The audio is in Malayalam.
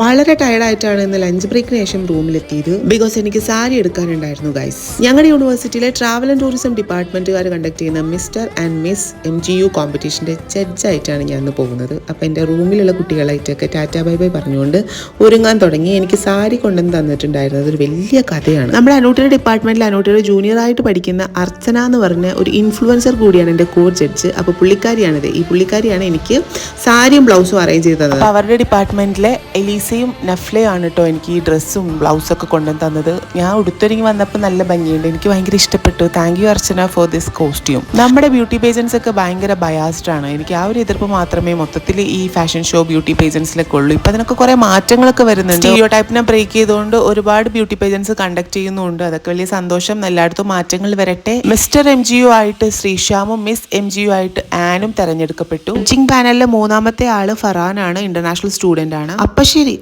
വളരെ ടയർഡായിട്ടാണ് ഇന്ന് ലഞ്ച് ബ്രേക്കിന് ശേഷം റൂമിലെത്തിയത് ബിക്കോസ് എനിക്ക് സാരി എടുക്കാനുണ്ടായിരുന്നു ഗൈസ് ഞങ്ങളുടെ യൂണിവേഴ്സിറ്റിയിലെ ട്രാവൽ ആൻഡ് ടൂറിസം ഡിപ്പാർട്ട്മെന്റുകാർ കണ്ടക്ട് ചെയ്യുന്ന mister and miss M G U കോമ്പറ്റീഷന്റെ ജഡ്ജായിട്ടാണ് ഞാൻ ഇന്ന് പോകുന്നത്. അപ്പോൾ എന്റെ റൂമിലുള്ള കുട്ടികളായിട്ടൊക്കെ ടാറ്റാ ബൈ ബൈ പറഞ്ഞുകൊണ്ട് ഒരുങ്ങാൻ തുടങ്ങി. എനിക്ക് സാരി കൊണ്ടുവന്ന് തന്നിട്ടുണ്ടായിരുന്നത് ഒരു വലിയ കഥയാണ്. നമ്മുടെ അനൂട്ടിയുടെ ഡിപ്പാർട്ട്മെന്റിൽ അനൂട്ടിയുടെ ജൂനിയർ ആയിട്ട് പഠിക്കുന്ന അർച്ചന എന്ന് പറഞ്ഞ ഒരു ഇൻഫ്ലുവൻസർ കൂടിയാണ് എന്റെ കോർ ജഡ്ജ് അപ്പോൾ പുള്ളിക്കാരിയാണിത്. ഈ പുള്ളിക്കാരിയാണ് എനിക്ക് സാരിയും ബ്ലൗസും അറേഞ്ച് ചെയ്തത് അവരുടെ ഡിപ്പാർട്ട്മെന്റിലെ എലീസയും നഫ്ലയാണ് കേട്ടോ എനിക്ക് ഈ ഡ്രസ്സും ബ്ലൗസൊക്കെ കൊണ്ടുവന്ന് തന്നത്. ഞാൻ ഉടുത്തൊരുങ്ങി വന്നപ്പോൾ നല്ല ഭംഗിയുണ്ട്. എനിക്ക് ഭയങ്കര ഇഷ്ടപ്പെട്ടു. Thank you Archana for this costume നമ്മുടെ ബ്യൂട്ടി പേജൻസ് ഒക്കെ ഭയങ്കര ബയാസ്ഡ് ആണ്. എനിക്ക് ആ ഒരു എതിർപ്പ് മാത്രമേ മൊത്തത്തിൽ ഈ ഫാഷൻ ഷോ ബ്യൂട്ടി പേജൻസിലൊക്കെ ഉള്ളൂ. ഇപ്പം അതിനൊക്കെ കുറേ മാറ്റങ്ങളൊക്കെ വരുന്നുണ്ട്. സ്റ്റീരിയോ ടൈപ്പിനെ ബ്രേക്ക് ചെയ്തുകൊണ്ട് ഒരുപാട് ബ്യൂട്ടി പേജൻസ് കണ്ടക്ട് ചെയ്യുന്നുണ്ട്. അതൊക്കെ വലിയ സന്തോഷം. എല്ലായിടത്തും മാറ്റങ്ങൾ വരട്ടെ. മിസ്റ്റർ എം ജി യു ആയിട്ട് ശ്രീശ്യാമും മിസ് എം ജി യു ആയിട്ട് ആനും തെരഞ്ഞെടുക്കപ്പെട്ടു. ജിങ് പാനലിലെ മൂന്നാമത്തെ ആൾ ഫറാനാണ്. ഇന്റർനാഷണൽ സ്റ്റുഡന്റ് ആണ്. അപ്പൊ ശരി